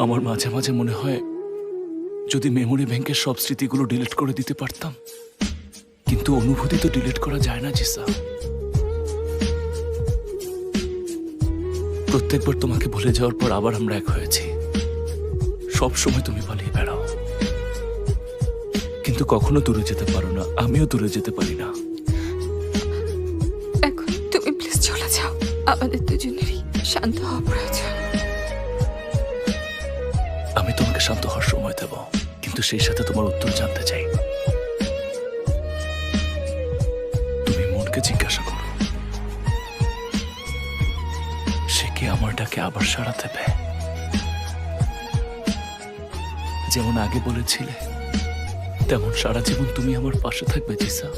আমার মাঝে মাঝে মনে হয় যদি মেমোরি ব্যাংকের সব স্মৃতিগুলো ডিলিট করে দিতে পারতাম। কিন্তু অনুভূতি তো ডিলিট করা যায় না, জিসা। প্রত্যেকবার তোমাকে ভুলে যাওয়ার পর আবার আমরা এক হয়েছি। সব সময় তুমি পালিয়ে বেড়াও। কিন্তু কখনো দূরে যেতে পারো না, আমিও দূরে যেতে পারি না। এখন তুমি প্লিজ চলে যাও। আমাদের দুজনেরই শান্ত হওয়া প্রয়োজন। আমি তোমাকে শান্ত হওয়ার সময় দেব, কিন্তু সেই সাথে তোমার উত্তর জানতে চাই। তুমি মনকে জিজ্ঞাসা করো। সে কি আমার ডাকে আবার সাড়া দেবে? যেমন আগে বলেছিলে, তেমন সারা জীবন তুমি আমার পাশে থাকবে, জিসা।